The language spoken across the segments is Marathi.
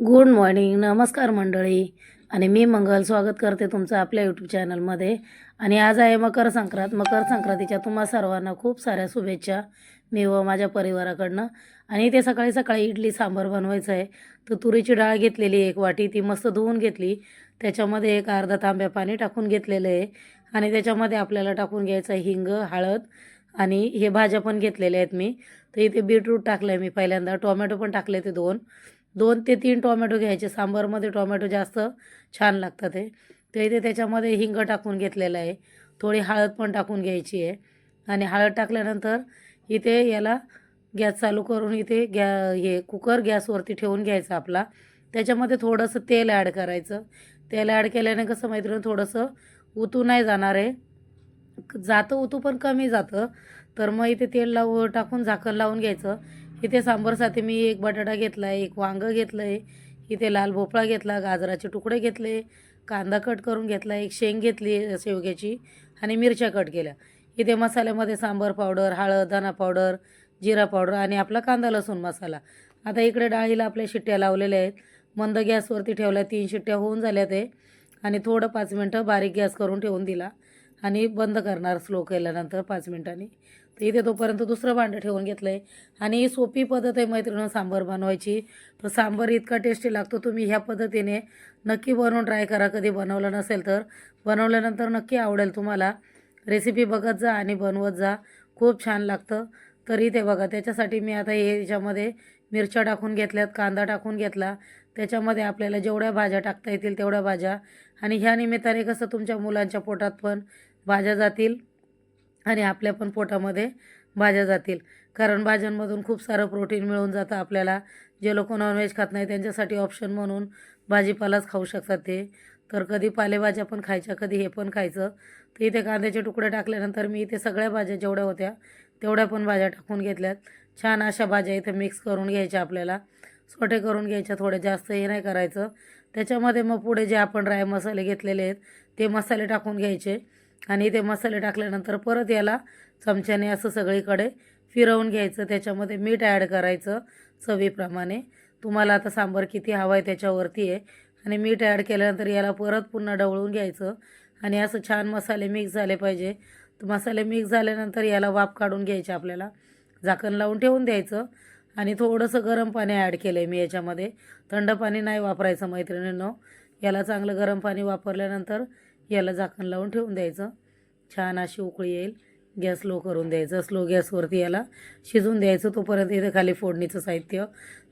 गुड मॉर्निंग नमस्कार मंडळी. आणि मी मंगल स्वागत करते तुमचं आपल्या यूट्यूब चॅनलमध्ये आणि आज आहे मकर संक्रांत. मकर संक्रांतीच्या तुम्हा सर्वांना खूप साऱ्या शुभेच्छा मी व माझ्या परिवाराकडनं. आणि ते सकाळी सकाळी इडली सांबार बनवायचं आहे. तर तुरीची डाळ घेतलेली एक वाटी ती मस्त धुवून घेतली. त्याच्यामध्ये एक अर्धा तांब्या पाणी टाकून घेतलेलं आहे. आणि त्याच्यामध्ये आपल्याला टाकून घ्यायचं आहे हिंग हळद आणि हे भाज्या पण घेतलेल्या आहेत मी. तर इथे बीटरूट टाकलं आहे मी पहिल्यांदा. टोमॅटो पण टाकले ते दोन. दोन ते तीन टोमॅटो घ्यायचे. सांबारमध्ये टोमॅटो जास्त छान लागतात ते तर इथे त्याच्यामध्ये हिंग टाकून घेतलेलं आहे. थोडी हळद पण टाकून घ्यायची आहे. आणि हळद टाकल्यानंतर इथे याला गॅस चालू करून इथे गॅ हे कुकर गॅसवरती ठेवून घ्यायचा आपला. त्याच्यामध्ये थोडंसं तेल ॲड करायचं. तेल ॲड केल्याने कसं माहिती थोडंसं उतू नाही जाणार आहे. जातं उतू पण कमी जातं. तर मग इथे तेल लावू टाकून झाकण लावून घ्यायचं. इथे सांबरसाठी मी एक बटाटा घेतला आहे एक वांगं घेतलं आहे इथे लाल भोपळा घेतला गाजराचे तुकडे घेतले कांदा कट करून घेतला एक शेंग घेतली शेवग्याची आणि मिरच्या कट केल्या. इथे मसाल्यामध्ये सांबार पावडर हळद धना पावडर जिरा पावडर आणि आपला कांदा लसूण मसाला. आता इकडे डाळीला आपल्या शिट्ट्या लावलेल्या आहेत. मंद गॅसवरती ठेवल्या तीन शिट्ट्या होऊन झाल्या ते. आणि थोडं पाच मिनटं बारीक गॅस करून ठेवून दिला. आणि बंद करणार स्लो केल्यानंतर पाच मिनटांनी. तर इथे तोपर्यंत दुसरं भांडं ठेवून घेतलं आहे आणि ही सोपी पद्धत आहे मैत्रिणी सांबार बनवायची. तर सांबार इतका टेस्टी लागतो तुम्ही ह्या पद्धतीने नक्की बनवून ट्राय करा. कधी बनवलं नसेल तर. बनवल्यानंतर नक्की आवडेल तुम्हाला. रेसिपी बघत जा आणि बनवत जा. खूप छान लागतं. तर इथे बघा त्याच्यासाठी मी आता हे याच्यामध्ये मिरच्या टाकून घेतल्यात कांदा टाकून घेतला. त्याच्यामध्ये आपल्याला जेवढ्या भाज्या टाकता येतील तेवढ्या भाज्या. आणि ह्या निमित्ताने कसं तुमच्या मुलांच्या पोटात पण भाज्या जातील. आणि आपल्या पण पोटामध्ये भाज्या जातील. कारण भाज्यांमधून खूप सारं प्रोटीन मिळून जातं आपल्याला. जे लोक नॉनव्हेज खात नाही त्यांच्यासाठी ऑप्शन म्हणून भाजीपालाच खाऊ शकतात ते. तर कधी पालेभाज्या पण खायच्या कधी हे पण खायचं. तर इथे कांद्याचे तुकडे टाकल्यानंतर मी इथे सगळ्या भाज्या जेवढ्या होत्या तेवढ्या पण भाज्या टाकून घेतल्यात. छान अशा भाज्या इथे मिक्स करून घ्यायच्या आपल्याला. सोटे करून घ्यायच्या थोडे जास्त हे नाही करायचं. त्याच्यामध्ये मग पुढे जे आपण राय मसाले घेतलेले आहेत ते मसाले टाकून घ्यायचे. आणि ते मसाले टाकल्यानंतर परत याला चमच्याने असं सगळीकडे फिरवून घ्यायचं. त्याच्यामध्ये मीठ ॲड करायचं चवीप्रमाणे. तुम्हाला आता सांबार किती हवं आहे त्याच्यावरती आहे. आणि मीठ ॲड केल्यानंतर याला परत पुन्हा डवळून घ्यायचं. आणि असं छान मसाले मिक्स झाले पाहिजे. मसाले मिक्स झाल्यानंतर याला वाफ काढून घ्यायचे आपल्याला. झाकण लावून ठेवून द्यायचं. आणि थोडंसं गरम पाणी ॲड केलं आहे मी याच्यामध्ये. थंड पाणी नाही वापरायचं मैत्रिणींनो. याला चांगलं गरम पाणी वापरल्यानंतर याला झाकण लावून ठेवून द्यायचं. छान अशी उकळी येईल. गॅस स्लो करून द्यायचं. स्लो गॅसवरती याला शिजून द्यायचं. तोपर्यंत इथे खाली फोडणीचं साहित्य.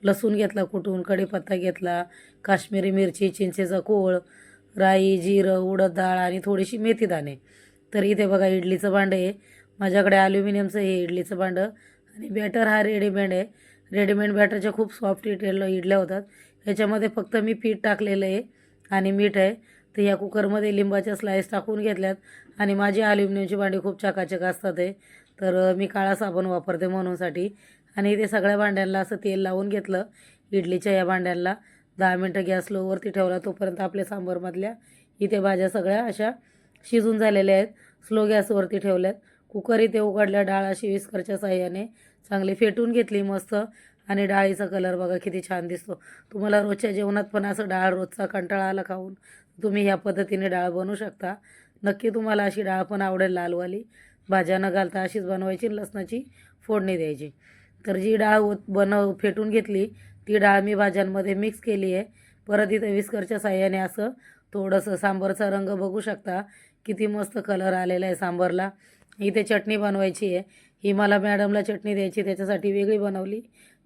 लसूण घेतला कुटून कढीपत्ता घेतला. काश्मीरी मिरची चिंचेचा कोळ राई जिरं उडद डाळ आणि थोडीशी मेथी दाणे. तर इथे बघा इडलीचं भांडं आहे. माझ्याकडे ॲल्युमिनियमचं हे इडलीचं भांडं. आणि बॅटर हा रेडीमेड आहे. रेडीमेड बॅटरच्या खूप सॉफ्ट इटेल इडल्या होतात. ह्याच्यामध्ये फक्त मी पीठ टाकलेलं आहे. आणि मीठ आहे. तर या कुकरमध्ये लिंबाच्या स्लाईस टाकून घेतल्यात. आणि माझी अल्युमिनियमची भांडी खूप चकाचक असतात आहे तर मी काळा साबण वापरते म्हणूनसाठी. आणि ते सगळ्या भांड्यांना असं तेल लावून घेतलं इडलीच्या या भांड्यांना. दहा मिनटं गॅस स्लोवरती ठेवला तोपर्यंत आपल्या सांबारमधल्या इथे भाज्या सगळ्या अशा शिजून झालेल्या आहेत. स्लो गॅसवरती ठेवल्यात. कुकर इथे उघडल्या डाळ अशी विस्करच्या साह्याने चांगली फेटून घेतली मस्त. आणि डाळीचा कलर बघा किती छान दिसतो. तुम्हाला रोजच्या जेवणात पण असं डाळ रोजचा कंटाळा आला खाऊन तुम्ही ह्या पद्धतीने डाळ बनवू शकता. नक्की तुम्हाला अशी डाळ पण आवडेल लालवाली. भाज्या न घालता अशीच बनवायची लसणाची फोडणी द्यायची. तर जी डाळ उत बनव फेटून घेतली ती डाळ मी भाज्यांमध्ये मिक्स केली आहे. परत इथं विस्करच्या साह्याने असं थोडंसं सांबारचा रंग बघू शकता. किती मस्त कलर आलेला आहे सांबरला. इथे चटणी बनवायची आहे. ही मला मॅडमला चटणी द्यायची त्याच्यासाठी वेगळी बनवली.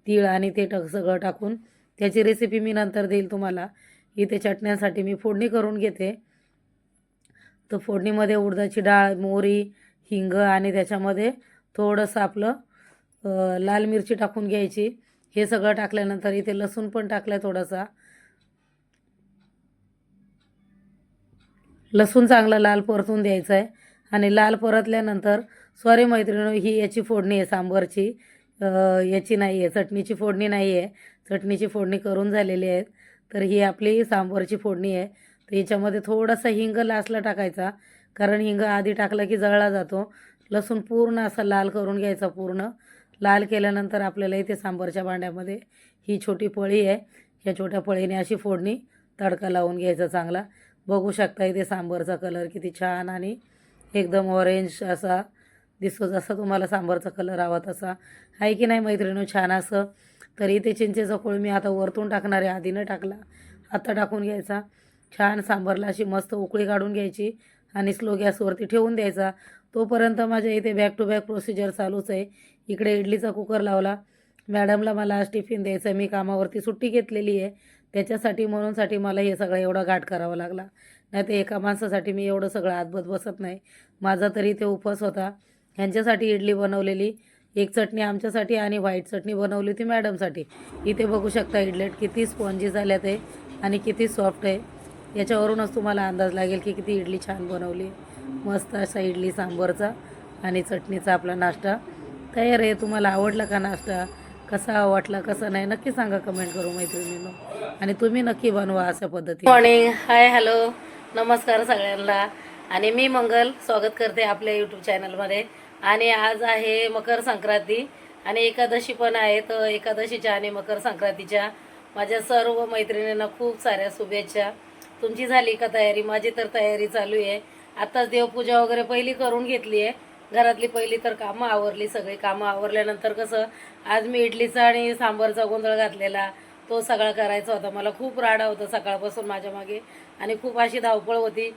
तीळ आणि ते टक सगळं टाकून. त्याची रेसिपी मी नंतर देईल तुम्हाला. इथे चटण्यांसाठी मी फोडणी करून घेते. तर फोडणीमध्ये उडदाची डाळ मोहरी हिंग आणि त्याच्यामध्ये थोडंसं आपलं लाल मिरची टाकून घ्यायची. हे सगळं टाकल्यानंतर इथे लसूण पण टाकलं थोडासा. लसूण चांगला लाल परतून द्यायचं आहे आणि लाल परतल्यानंतर सॉरी मैत्रिणी ही याची फोडणी आहे सांबारची. याची नाही आहे चटणीची फोडणी नाही आहे चटणीची फोडणी करून झालेली आहे. तर ही आपली सांबारची फोडणी आहे. तर याच्यामध्ये थोडासा हिंग लासला टाकायचा. कारण हिंग आधी टाकला की जळला जातो. लसूण पूर्ण असा लाल करून घ्यायचा पूर्ण. लाल केल्यानंतर आपल्याला इथे सांबारच्या भांड्यामध्ये ही छोटी पळी आहे. या छोट्या फळीने अशी फोडणी तडका लावून घ्यायचा चांगला. बघू शकता इथे सांबारचा कलर किती छान आणि एकदम ऑरेंज असा दिसतो जसा तुम्हाला सांबारचा कलर हवा तसा आहे की नाही मैत्रिणी छान असं तर इथे चिंचेचा कोळ मी आता वरतून टाकणार आहे. आधीनं टाकला. आता टाकून घ्यायचा. छान सांबरला अशी मस्त उकळी काढून घ्यायची आणि स्लो गॅसवरती ठेवून द्यायचा. तोपर्यंत माझ्या इथे बॅक टू बॅक प्रोसिजर चालूच आहे. इकडे इडलीचा कुकर लावला. मॅडमला मला आज टिफिन द्यायचं. मी कामावरती सुट्टी घेतलेली आहे. त्याच्यासाठी म्हणूनसाठी मला हे सगळं एवढा घाट करावा लागला. नाही तर एका माणसासाठी मी एवढं सगळं आतबत बसत नाही. माझा तरी ते उपवास होता. ह्यांच्यासाठी इडली बनवलेली. एक चटणी आमच्यासाठी आणि व्हाईट चटणी बनवली होती मॅडमसाठी. इथे बघू शकता इडलेट किती स्पॉन्जी झाल्या ते आणि किती सॉफ्ट आहे. याच्यावरूनच तुम्हाला अंदाज लागेल की किती इडली छान बनवली. मस्त असा इडली सांबरचा आणि चटणीचा आपला नाश्ता. तयार आहे. तुम्हाला आवडला का नाश्ता? कसा वाटला कसा नाही नक्की सांगा कमेंट करू मैत्रिणीनं आणि तुम्ही नक्की बनवा अशा पद्धतीने. मॉर्निंग हाय हॅलो नमस्कार सगळ्यांना. आणि मी मंगल. स्वागत करते आपल्या यूट्यूब चॅनलमध्ये आणि आज आहे मकर संक्रांती आणि एकादशी पण आहे. तर एकादशीच्या आणि मकर संक्रांतीच्या माझ्या सर्व मैत्रिणींना खूप साऱ्या शुभेच्छा. तुमची झाली का तयारी? माझी तर तयारी चालू आहे. आत्ताच देवपूजा वगैरे पहिली करून घेतली आहे. घरातली पहिली तर कामं आवरली सगळी कामं आवरल्यानंतर कसं आज मी इडलीचा आणि सांबारचा गोंधळ घातलेला. तो सगळा करायचा होता. मला खूप राडा होता सकाळपासून माझ्या मागे आणि खूप अशी धावपळ होती.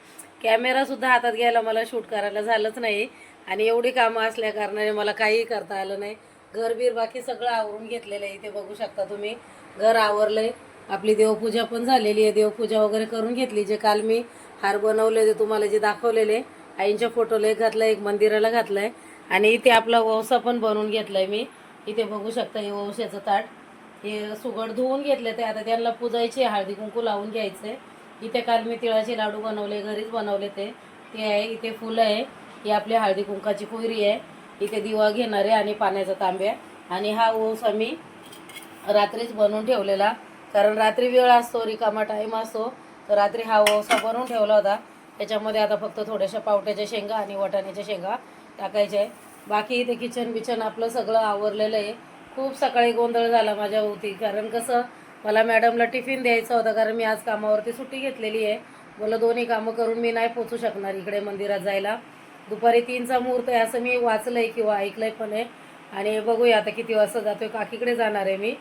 कॅमेरासुद्धा हातात घ्यायला मला शूट करायला झालंच नाही. आणि एवढी कामं असल्या कारणाने मला काहीही करता आलं नाही. घरबीर बाकी सगळं आवरून घेतलेलं आहे इथे बघू शकता तुम्ही. घर आवरलं आहे आपली देवपूजा पण झालेली आहे. देवपूजा वगैरे करून घेतली. जे काल मी हार बनवले ते तुम्हाला जे दाखवलेले आईंच्या फोटोला एक घातला एक मंदिराला घातलाय. आणि इथे आपला ववसा पण बनवून घेतलाय मी. इथे बघू शकता हे ववशाचं ताट. हे सुगड धुवून घेतलं ते. आता त्यांना पुजायची हळदी कुंकू लावून आहे इथे काल मी तिळाचे लाडू बनवले घरीच बनवले ते. ते आहे इथे फुलं आहे. ही आपली हळदी कुंकाची कोयरी आहे. इथे दिवा घेणारे आणि पाण्याचा तांब्या आणि हा ऊस आम्ही रात्रीच बनवून ठेवलेला. कारण रात्री वेळ असतो रिकामा टाईम असतो तर रात्री हा ओसा बनवून ठेवला होता. त्याच्यामध्ये आता फक्त थोड्याशा पावट्याच्या शेंगा आणि वाटाण्याच्या शेंगा टाकायच्या आहे. बाकी इथे किचन बिचन आपलं सगळं आवरलेलं आहे. खूप सकाळी गोंधळ झाला माझ्या होती कारण कसं मला मॅडमला टिफिन द्यायचं होतं कारण मी आज कामावरती सुट्टी घेतलेली आहे. मला दोन्ही कामं करून मी नाही पोचू शकणार इकडे मंदिरात जायला. दुपारी तीनचा मुहूर्त आहे असं मी वाचलं आहे किंवा ऐकलं पण आहे. आणि बघूया आता किती वाजता जातोय. काकीकडे जाणार आहे मी.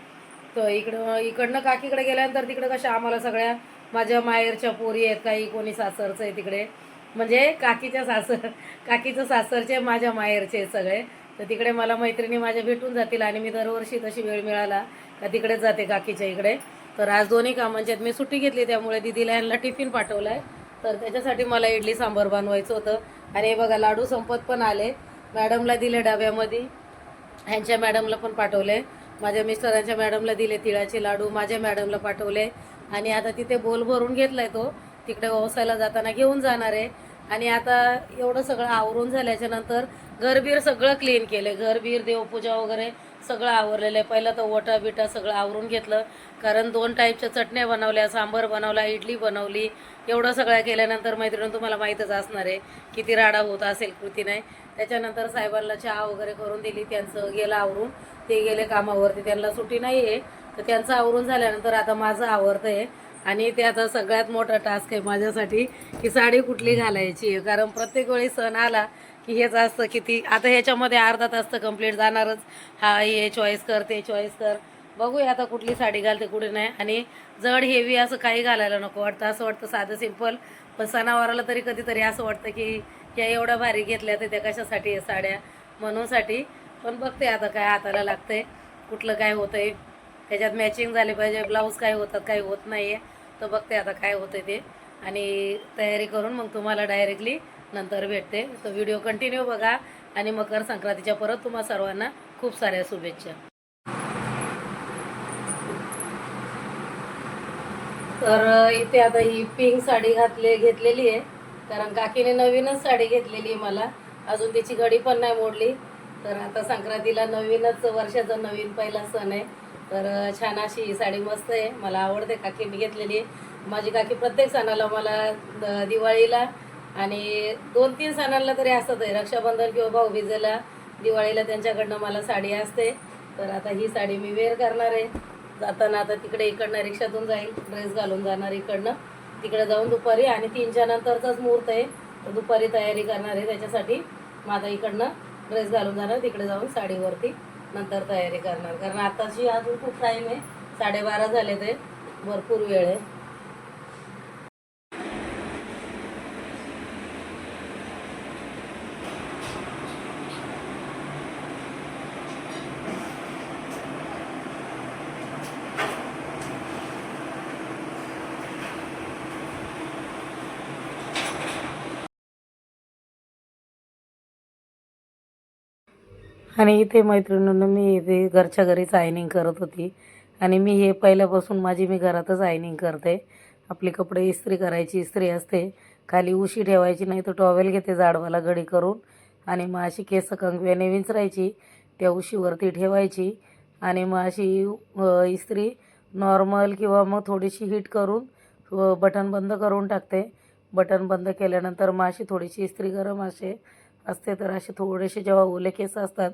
तर इकडं इकडनं काकीकडे गेल्यानंतर तिकडं कशा आम्हाला सगळ्या माझ्या माहेरच्या पोरी आहेत काही कोणी सासरचं आहे तिकडे. म्हणजे काकीच्या सासर काकीचं सासरचे माझ्या माहेरचे सगळे. तर तिकडे मला मैत्रिणी माझ्या भेटून जातील आणि मी दरवर्षी तशी वेळ मिळाला का तिकडेच जाते काकीच्या इकडे. तर आज दोन्ही कामांच्यात मी सुट्टी घेतली त्यामुळे दिदीला यांना टिफिन पाठवला आहे तर त्याच्यासाठी मला इडली सांबार बनवायचं होतं. आणि हे बघा लाडू संपत पण आले. मॅडमला दिले डब्यामध्ये. ह्यांच्या मॅडमला पण पाठवले. माझ्या मिस्टरांच्या मॅडमला दिले तिळाचे लाडू. माझ्या मॅडमला पाठवले. आणि आता तिथे बोल भरून घेतलाय तो. तिकडे व्यवसायाला जाताना घेऊन जाणार आहे. आणि आता एवढं सगळं आवरून झाल्याच्यानंतर घरबीर सगळं क्लीन केलं घरबीर देवपूजा वगैरे सगळं आवरलेलं आहे. पहिलं तर ओटा बिटा सगळं आवरून घेतलं. कारण दोन टाईपच्या चटण्या बनवल्या सांबार बनवला इडली बनवली. एवढं सगळं केल्यानंतर मैत्रिणी तुम्हाला माहीतच असणार आहे किती राडा होत असेल कृती नाही. त्याच्यानंतर साहेबांना चहा वगैरे करून दिली त्यांचं गेलं आवरून. ते गेले कामावरती. त्यांना सुट्टी नाही आहे तर त्यांचं आवरून झाल्यानंतर आता माझं आवरतं आहे आणि ते आता सगळ्यात मोठा टास्क आहे माझ्यासाठी की साडी कुठली घालायची आहे? कारण प्रत्येक वेळी सण आला की हेच असतं किती आता ह्याच्यामध्ये अर्धा तास तर कंप्लीट जाणारच. हा हे चॉईस कर ते चॉईस कर. बघूया आता कुठली साडी घालते कुठे नाही. आणि जड हेवी असं काही घालायला नको वाटतं. असं वाटतं साधं सिंपल पण सणावाराला तरी कधीतरी असं वाटतं की या एवढ्या भारी घेतल्या तर त्या कशासाठी साड्या? म्हणूनसाठी. पण बघते आता काय हाताला लागतंय. कुठलं काय होतंय. त्याच्यात मॅचिंग झाले पाहिजे. ब्लाऊज काय होतात काही होत नाही आहे तर बघते आता काय होतंय ते. आणि तयारी करून मग तुम्हाला डायरेक्टली नंतर भेटते. तर व्हिडिओ कंटिन्यू बघा आणि मकर संक्रांतीच्या परत तुम्हा सर्वांना खूप साऱ्या शुभेच्छा. तर इथे आता ही पिंक साडी घातली घेतलेली आहे. कारण काकीने नवीनच साडी घेतलेली आहे मला. अजून तिची घडी पण नाही मोडली. तर आता संक्रांतीला नवीनच वर्षाचा नवीन पहिला सण आहे. तर छान अशी ही साडी मस्त आहे. मला आवडते काकीने घेतलेली आहे. माझी काकी प्रत्येक सणाला मला दिवाळीला आणि दोन तीन सणांना तरी असतात आहे. रक्षाबंधन किंवा भाऊबीजेला दिवाळीला त्यांच्याकडनं मला साडी असते. तर आता ही साडी मी वेअर करणार आहे. जाताना आता तिकडे इकडनं रिक्षातून जाईल. ड्रेस घालून जाणार इकडनं. तिकडे जाऊन दुपारी आणि तीनच्या नंतरचाच मुहूर्त आहे. तर दुपारी तयारी करणार आहे त्याच्यासाठी. मग आता इकडनं ड्रेस घालून जाणार तिकडे जाऊन साडीवरती नंतर तयारी करणार. कारण आताची अजून खूप टाईम आहे. साडेबारा झाले ते भरपूर वेळ आहे. आणि इथे मैत्रिणींना मी इथे घरच्या घरीच आयनिंग करत होती. आणि मी हे पहिल्यापासून माझी मी घरातच आयनिंग करते. आपले कपडे इस्त्री करायची इस्त्री असते. खाली उशी ठेवायची नाही तर टॉवेल घेते जाडवाला गडी करून. आणि मग अशी केस कंगव्याने विंचरायची त्या उशीवरती ठेवायची. आणि मग अशी इस्त्री नॉर्मल किंवा मग थोडीशी हीट करून बटन बंद करून टाकते. बटन बंद केल्यानंतर मग अशी थोडीशी इस्त्री गरम असे असते तर असे थोडेसे जेव्हा ओले केस असतात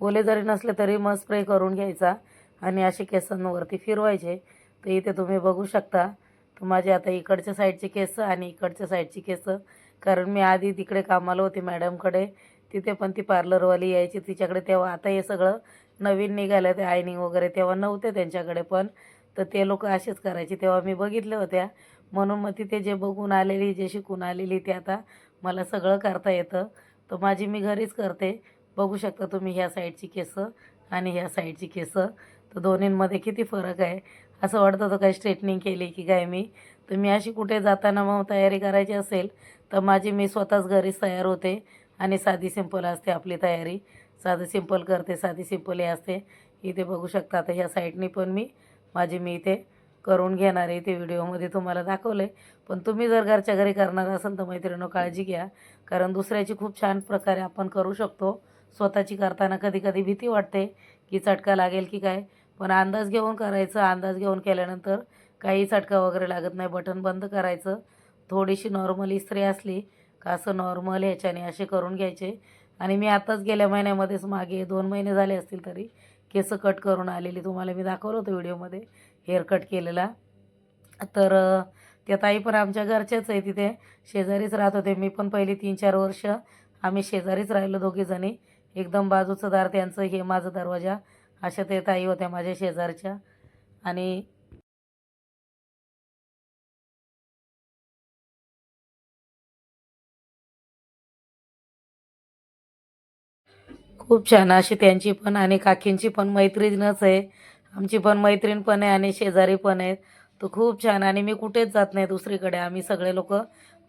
ओले जरी नसले तरी मग स्प्रे करून घ्यायचा आणि असे केसांवरती फिरवायचे. तर इथे तुम्ही बघू शकता तर माझे आता इकडच्या साईडचे केस आणि इकडच्या साईडची केस. कारण मी आधी तिकडे कामाला होती मॅडमकडे तिथे पण ती पार्लरवाली यायची तिच्याकडे तेव्हा आता हे सगळं नवीन निघालं ते आयनिंग वगैरे तेव्हा नव्हते त्यांच्याकडे पण. तर ते लोक असेच करायचे तेव्हा मी बघितल्या होत्या. म्हणून मग तिथे जे बघून आलेली जे शिकून आलेली ते आता मला सगळं करता येतं. तर माझी मी घरीच करते. बघू शकता तुम्ही ह्या साईडची केस आणि ह्या साईडची केसं. तर दोन्हींमध्ये किती फरक आहे? असं वाटतं होतं काय स्ट्रेटनिंग केली की काय मी. तर मी अशी कुठे जाताना मग तयारी करायची असेल तर माझी मी स्वतःच घरीच तयार होते आणि साधी सिंपल असते आपली तयारी. साधं सिंपल करते साधी सिंपल हे असते. इथे बघू शकता आता ह्या साईडनी पण मी माझी मी इथे करून घेणार आहे. ते व्हिडिओमध्ये तुम्हाला दाखवलं आहे पण तुम्ही जर घरच्या घरी करणार असाल तर मैत्रिणी काळजी घ्या. कारण दुसऱ्याची खूप छान प्रकारे आपण करू शकतो. स्वतःची करताना कधी कधी भीती वाटते की चटका लागेल की काय. पण अंदाज घेऊन करायचं. अंदाज घेऊन केल्यानंतर काही चटका वगैरे लागत नाही. बटन बंद करायचं. थोडीशी नॉर्मल इस्त्री असली का असं नॉर्मल ह्याच्याने असे करून घ्यायचे. आणि मी आताच गेल्या महिन्यामध्येच मागे दोन महिने झाले असतील तरी केस कट करून आलेली तुम्हाला मी दाखवलं होतं व्हिडिओमध्ये. हेअर कट केलेला. तर ते त्या ताई पण आमच्या घरच्याच आहे तिथे. शेजारीच राहत होते. मी पण पहिली तीन चार वर्ष आम्ही शेजारीच राहिलो दोघीजणी एकदम बाजूचं दार त्यांचं हे माझं दरवाजा. अशा ते ताई होत्या माझ्या शेजारच्या. आणि खूप छान अशी त्यांची पण आणि काकींची पण मैत्रीणच आहे. आमची पण मैत्रीण पण आहे आणि शेजारी पण आहेत. तर खूप छान आणि मी कुठेच जात नाही दुसरीकडे. आम्ही सगळे लोक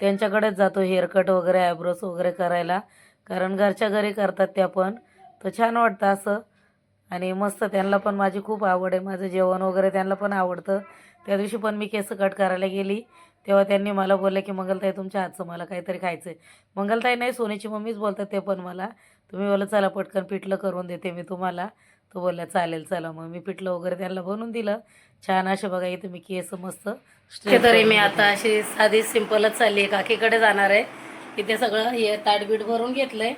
त्यांच्याकडेच जातो हेअरकट वगैरे आयब्रोज वगैरे करायला. कारण घरच्या घरी करतात त्या पण. तर छान वाटतं असं. आणि मस्त त्यांना पण माझी खूप आवड आहे. माझं जेवण वगैरे त्यांना पण आवडतं. त्या दिवशी पण मी केस कट करायला गेली. तेव्हा त्यांनी मला बोलले की मंगलताई तुमच्या हातचं मला काहीतरी खायचं आहे मंगलताई नाही सोनीची मम्मीच बोलतात ते पण मला. तुम्ही बोला चला पटकन पिठलं करून देते मी तुम्हाला. तो बोलला चालेल चला. मग मी पिठलं वगैरे त्यांना बनवून दिलं. छान असे बघा इथे मी केस मस्त तरी मी आता अशी साधी सिंपलच चालली आहे. काकीकडे जाणार आहे. तिथे सगळं हे ताटबीट भरून घेतलं आहे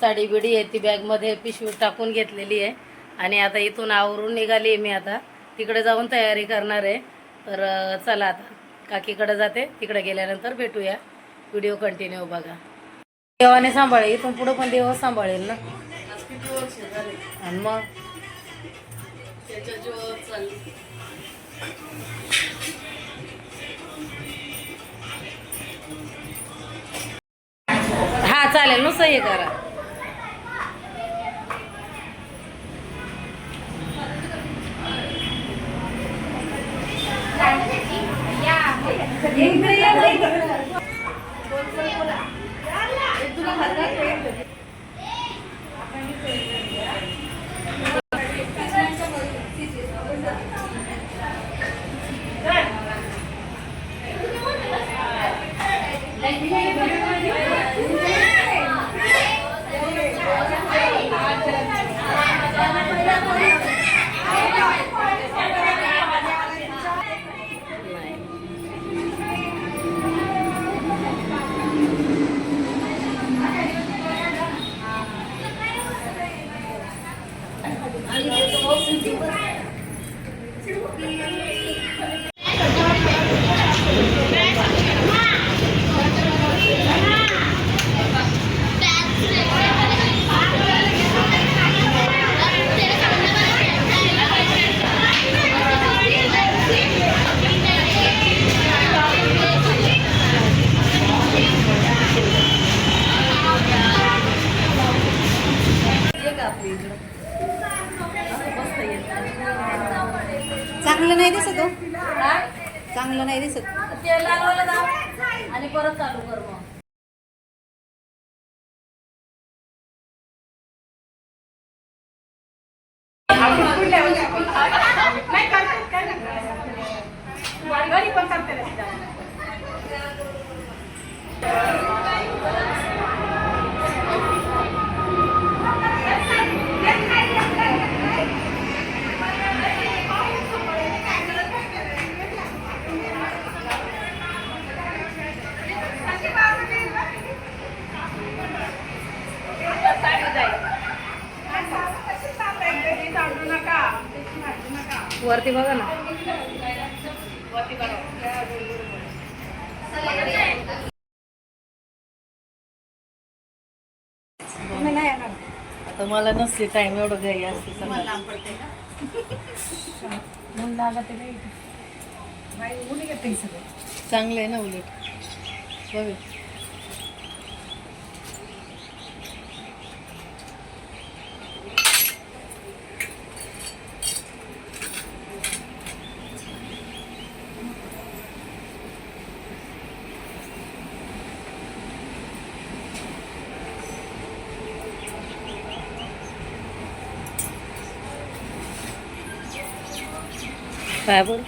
साडी बिडी आहे ती बॅगमध्ये पिशवी टाकून घेतलेली आहे. आणि आता इथून आवरून निघाली आहे मी आता. तिकडे जाऊन तयारी करणार आहे. तर चला आता. काकीकडे जाते. तिकडे गेल्यानंतर भेटूया. व्हिडिओ कंटिन्यू बघा. देवाने सांभाळेल. इथून पुढं पण देव सांभाळेल ना? वर्ष झाले हा चालेल नुसतं हे करा एकदा Thank you. मला नसते टाइम एवढं घाई असते. चांगलं आहे ना उलट. बघ. पाय पड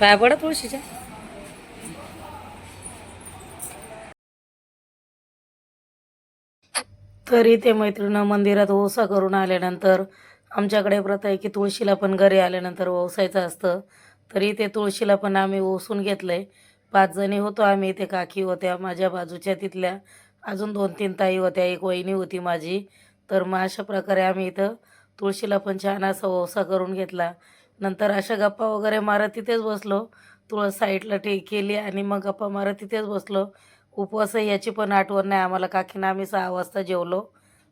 पाय पडा तुळशीच्या. तरी ते मैत्रिणं मंदिरात ओसा करून आल्यानंतर आमच्याकडे प्रथा आहे की तुळशीला पण घरी आल्यानंतर ओसायचं असतं. तरी ते तुळशीला पण आम्ही ओसून घेतलं आहे पाच जणी होतो आम्ही इथे काकी होत्या माझ्या बाजूच्या तिथल्या अजून दोन तीन ताई होत्या एक वहिनी होती माझी. तर मग अशा प्रकारे आम्ही इथं तुळशीला पण छान असा ओसा करून घेतला. नंतर अशा गप्पा वगैरे मारत तिथेच बसलो. तुळस साईडला टे केली आणि मग गप्पा मारत तिथेच बसलो. उपवास याची पण आठवण नाही आम्हाला. काकीनं आम्ही सहा वाजता जेवलो.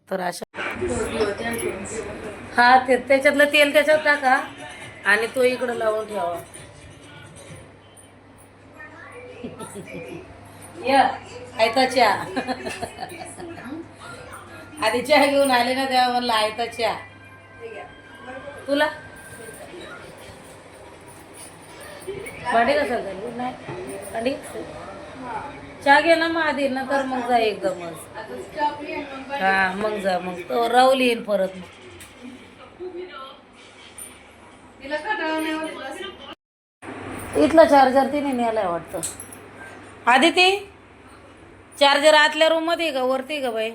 तर अशा हा ते त्याच्यातलं तेल त्याच्यात टाका आणि तो इकडं लावून ठेवा. या आयता चहा आधी चहा घेऊन आले ना तेव्हा म्हणलं आयता चहा तुला? भांडी कसं झाली नाही. भांडी चहा घे ना मग आधी ना तर मग जा एकदमच हा मग जा मग. तो राहुल येईल परत. मग इथला चार्जर तिने नेलाय वाटतं. आधी ती चार्जर आतल्या रूममध्ये का? वरती का बाई?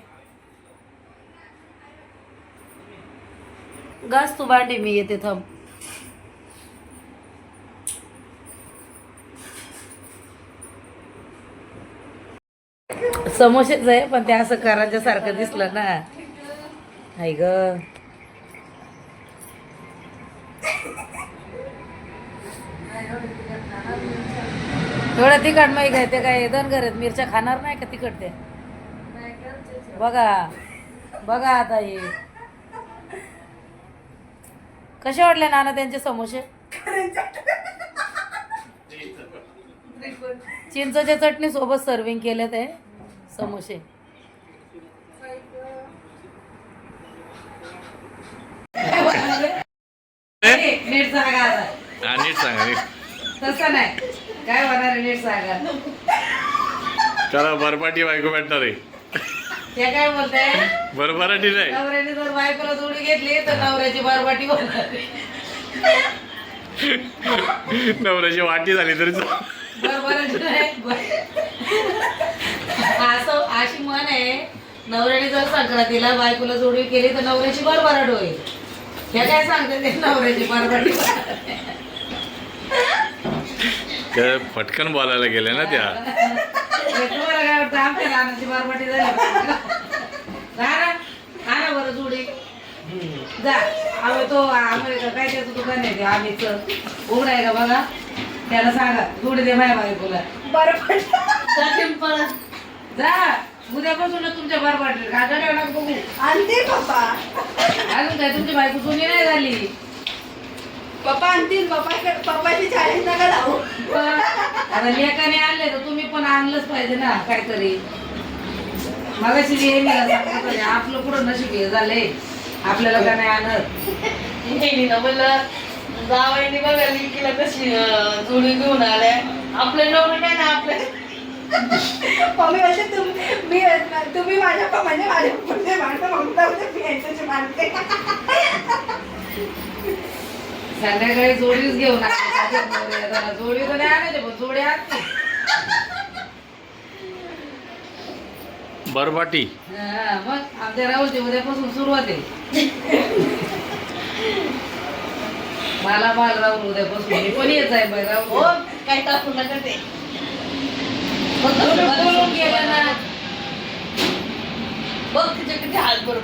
गास तू भांडी मी येते थांब. समोसेच आहे पण ते असं करांच्या सारखं दिसलं ना. हाय ग. थोडं तिखट माहीत आहे ते काय? दनगर आहेत मिरच्या खाणार नाही का तिखट ते? बघा. बघा आता हे. कसे वाटले नाना त्यांचे समोसे? चिंचच्या चटणी सोबत सर्विंग केले ते. समोसे. नीट सांगा आता. हा नीट सांगा नीट. तसं नाही. काय होणार नीट सांगा. त्याला बरपाटी बायको भेटणार आहे. काय बोलताय? बरबराटी नाही? नवऱ्याने जर बायकोला जोडी घेतली तर नवऱ्याची बारबाटी होणार नवऱ्याची वाटी झाली तरी चालेल. असं अशी म्हण आहे. नवऱ्याने जर संक्रांतीला बायकोला जोडी केली तर नवऱ्याची बरबराट होईल. हे काय सांगते ते नवऱ्याची बरबाटी त्या फटकन बोलायला गेले ना त्या. तुम्हाला काय वाटतं आमच्या रानाची बरबाटी झाली. आणा बरं जोडी. जा. आम्ही तो अमेरिका काय त्याचं दुकान आहे ते आम्हीच. उघडाय का बघा? त्याला सांगा जोडी दे माझ्या बायकोला जा पिंपळा. जा उद्यापासूनच तुमच्या गाड्या नका बघू आणते पप्पा. अजून काय तुमची बायको जुनी नाही झाली. पप्पा आणतील पप्पा पप्पाची चाळीस नका लावू. आता लेकाने आणले तर तुम्ही पण आणलंच पाहिजे ना काहीतरी. मगाशी मी हे सांगत होते, आपलं पुढं नशीब हे झालंय? आपल्याला का नाही आणत? मी ना जावईने बघा लिकीला कशी अं, जोडी घेऊन आल्या. आपले नवरे काय ना आपले? मम्मी म्हणजे तुम्ही मी तुम्ही माझ्या प- म्हणजे माझ्या माणसं ममता म्हणजे मी यांच्याशी मानते संध्याकाळी जोडीच घेऊन. जरा जोडी तर नाही आणायचे पण जोडी आणते बरपाटी हा, मग आमच्या राहुलची उद्यापासून सुरुवात आहे. मला बाल राहुल उद्यापासून मी पण येत आहे बाई हो राहुल काय टाकू नका ते. बोलून गेलं ना. बघ तिच्या किती हाल करू